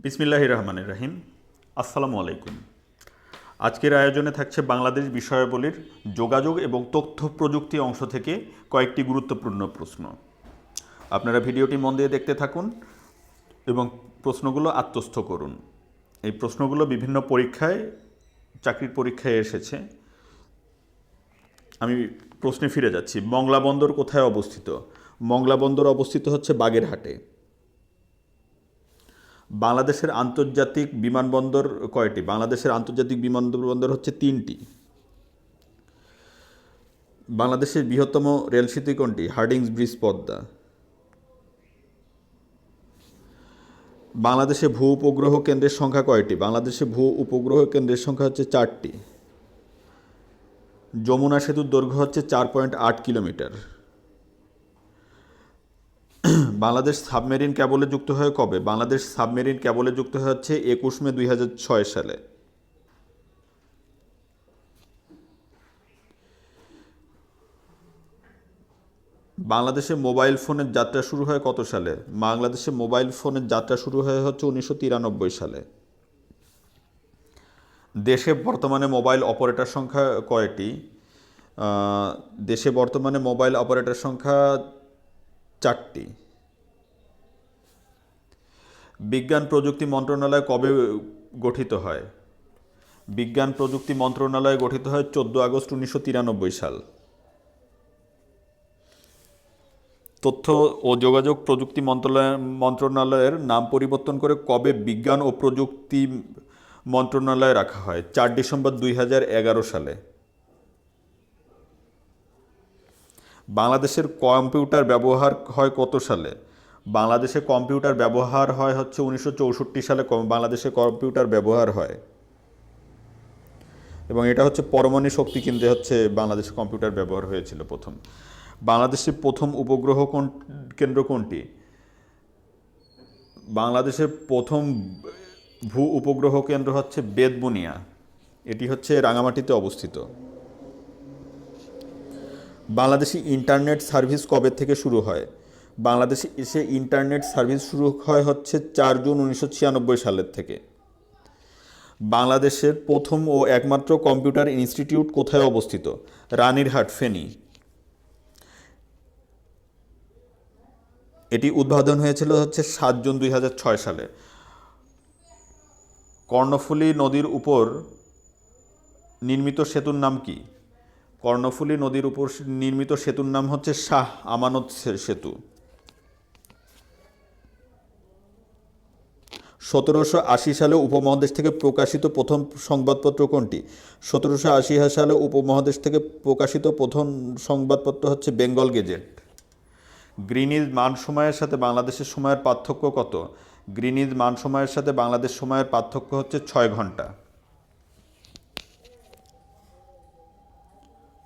বিসমিল্লাহ রহমানের রাহিম। আসসালামু আলাইকুম। আজকের আয়োজনে থাকছে বাংলাদেশ বিষয়াবলীর যোগাযোগ এবং তথ্য প্রযুক্তি অংশ থেকে কয়েকটি গুরুত্বপূর্ণ প্রশ্ন। আপনারা ভিডিওটি মন দিয়ে দেখতে থাকুন এবং প্রশ্নগুলো আত্মস্থ করুন। এই প্রশ্নগুলো বিভিন্ন পরীক্ষায়, চাকরির পরীক্ষায় এসেছে। আমি প্রশ্নে ফিরে যাচ্ছি। মংলা বন্দর কোথায় অবস্থিত? মংলা বন্দর অবস্থিত হচ্ছে বাগেরহাটে। বাংলাদেশের আন্তর্জাতিক বিমানবন্দর কয়টি? বাংলাদেশের আন্তর্জাতিক বিমানবন্দর হচ্ছে তিনটি। বাংলাদেশের বৃহত্তম রেল সেতু কোনটি? Hardinge bridge Padma. বাংলাদেশে ভূ উপগ্রহ কেন্দ্রের সংখ্যা কয়টি? বাংলাদেশে ভূ উপগ্রহ কেন্দ্রের সংখ্যা হচ্ছে চারটি। যমুনা সেতুর দৈর্ঘ্য হচ্ছে চার পয়েন্ট আট কিলোমিটার। বাংলাদেশ সাবমেরিন ক্যাবলে যুক্ত হয় কবে? বাংলাদেশ সাবমেরিন ক্যাবলে যুক্ত হচ্ছে একুশ মে দু হাজার ছয় সালে। বাংলাদেশে মোবাইল ফোনের যাত্রা শুরু হয় কত সালে? বাংলাদেশে মোবাইল ফোনের যাত্রা শুরু হয় হচ্ছে উনিশশো তিরানব্বই সালে। দেশে বর্তমানে মোবাইল অপারেটর সংখ্যা কয়টি? দেশে বর্তমানে মোবাইল অপারেটর সংখ্যা চারটি। বিজ্ঞান প্রযুক্তি মন্ত্রণালয় কবে গঠিত হয়? বিজ্ঞান প্রযুক্তি মন্ত্রণালয় গঠিত হয় চোদ্দ আগস্ট উনিশশো তিরানব্বই সাল। তথ্য ও যোগাযোগ প্রযুক্তি মন্ত্রণালয়, মন্ত্রণালয়ের নাম পরিবর্তন করে কবে বিজ্ঞান ও প্রযুক্তি মন্ত্রণালয় রাখা হয়? চার ডিসেম্বর দুই হাজার এগারো সালে। বাংলাদেশের কম্পিউটার ব্যবহার হয় কত সালে? বাংলাদেশে কম্পিউটার ব্যবহার হয় হচ্ছে উনিশশো চৌষট্টি সালে বাংলাদেশে কম্পিউটার ব্যবহার হয়। এবং এটা হচ্ছে পরমাণু শক্তি কেন্দ্রে হচ্ছে বাংলাদেশে কম্পিউটার ব্যবহার হয়েছিল প্রথম। বাংলাদেশের প্রথম উপগ্রহ কোন, কেন্দ্র কোনটি? বাংলাদেশের প্রথম ভূ উপগ্রহ কেন্দ্র হচ্ছে বেদবুনিয়া এটি হচ্ছে রাঙামাটিতে অবস্থিত। বাংলাদেশি ইন্টারনেট সার্ভিস কবে থেকে শুরু হয়? বাংলাদেশে এসে ইন্টারনেট সার্ভিস শুরু হয় হচ্ছে চার জুন উনিশশো ছিয়ানব্বই সালের থেকে। বাংলাদেশের প্রথম ও একমাত্র কম্পিউটার ইনস্টিটিউট কোথায় অবস্থিত? রানীরহাট, ফেনী। এটি উদ্বোধন হয়েছিল হচ্ছে সাত জুন দুই হাজার ছয় সালে। কর্ণফুলী নদীর উপর নির্মিত সেতুর নাম কি? কর্ণফুলী নদীর উপর নির্মিত সেতুর নাম হচ্ছে শাহ আমানত সেতু। সতেরোশো আশি সালে উপমহাদেশ থেকে প্রকাশিত প্রথম সংবাদপত্র কোনটি? সতেরোশো আশি সালে উপমহাদেশ থেকে প্রকাশিত প্রথম সংবাদপত্র হচ্ছে বেঙ্গল গেজেট। গ্রিনিজ মান সময়ের সাথে বাংলাদেশের সময়ের পার্থক্য কত? গ্রিনিজ মান সময়ের সাথে বাংলাদেশ সময়ের পার্থক্য হচ্ছে ছয় ঘণ্টা।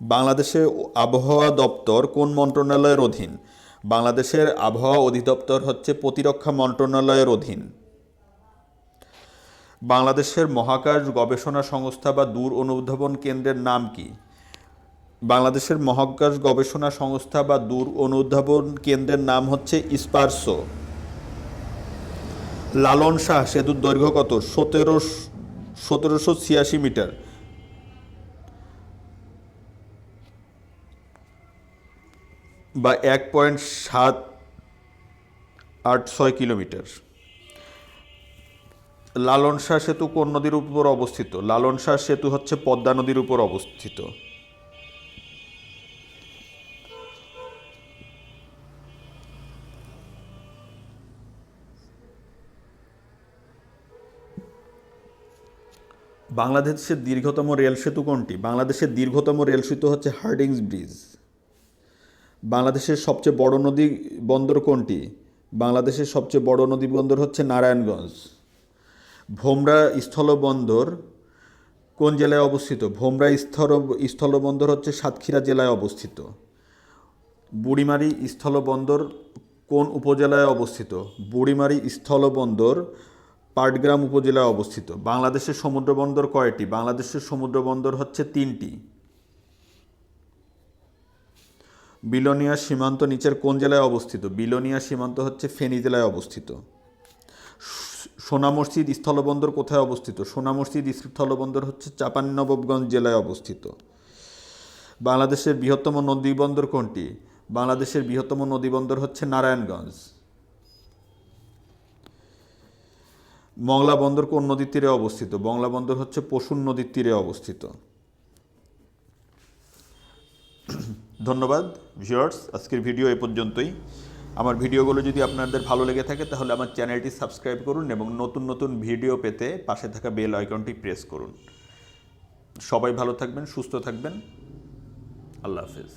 বাংলাদেশের আবহাওয়া দপ্তর কোন মন্ত্রণালয়ের অধীন? বাংলাদেশের আবহাওয়া অধিদপ্তর হচ্ছে প্রতিরক্ষা মন্ত্রণালয়ের অধীন। বাংলাদেশের মহাকাশ গবেষণা সংস্থা বা দূর অনুধাবন কেন্দ্রের নাম কি? বাংলাদেশের মহাকাশ গবেষণা সংস্থা বা দূর অনুধাবন কেন্দ্রের নাম হচ্ছে স্পারসো। লালন শাহ সেতুর দৈর্ঘ্য কত? সতেরো সতেরোশো ছিয়াশি মিটার। বা এক পয়েন্ট সাত আট ছয় কিলোমিটার। লালন শাহ সেতু কোন নদীর উপর অবস্থিত? লালন শাহ সেতু হচ্ছে পদ্মা নদীর উপর অবস্থিত। বাংলাদেশের দীর্ঘতম রেল সেতু কোনটি? বাংলাদেশের দীর্ঘতম রেল সেতু হচ্ছে হার্ডিংস ব্রিজ। বাংলাদেশের সবচেয়ে বড় নদী বন্দর কোনটি? বাংলাদেশের সবচেয়ে বড় নদী বন্দর হচ্ছে নারায়ণগঞ্জ। ভোমরা স্থলবন্দর কোন জেলায় অবস্থিত? ভোমরা স্থল স্থলবন্দর হচ্ছে সাতক্ষীরা জেলায় অবস্থিত। বুড়িমারি স্থলবন্দর কোন উপজেলায় অবস্থিত? বুড়িমারি স্থলবন্দর পাটগ্রাম উপজেলায় অবস্থিত। বাংলাদেশের সমুদ্রবন্দর কয়টি? বাংলাদেশের সমুদ্রবন্দর হচ্ছে তিনটি। বিলোনিয়া সীমান্ত নিচের কোন জেলায় অবস্থিত? বিলোনিয়া সীমান্ত হচ্ছে ফেনী জেলায় অবস্থিত। সোনা মসজিদ স্থলবন্দর কোথায় অবস্থিত? সোনা মসজিদ স্থলবন্দর হচ্ছে চাঁপাননবাবগঞ্জ জেলায় অবস্থিত। বাংলাদেশের বৃহত্তম নদীবন্দর কোনটি? বাংলাদেশের বৃহত্তম নদীবন্দর হচ্ছে নারায়ণগঞ্জ। মংলা বন্দর কোন নদীর তীরে অবস্থিত? মংলা বন্দর হচ্ছে পশুর নদীর তীরে অবস্থিত। ধন্যবাদ ভিউয়ার্স আজকের ভিডিও এ পর্যন্তই। আমার ভিডিওগুলো যদি আপনাদের ভালো লেগে থাকে, তাহলে আমার চ্যানেলটি সাবস্ক্রাইব করুন এবং নতুন নতুন ভিডিও পেতে পাশে থাকা বেল আইকনটি প্রেস করুন। সবাই ভালো থাকবেন, সুস্থ থাকবেন। আল্লাহ হাফেজ।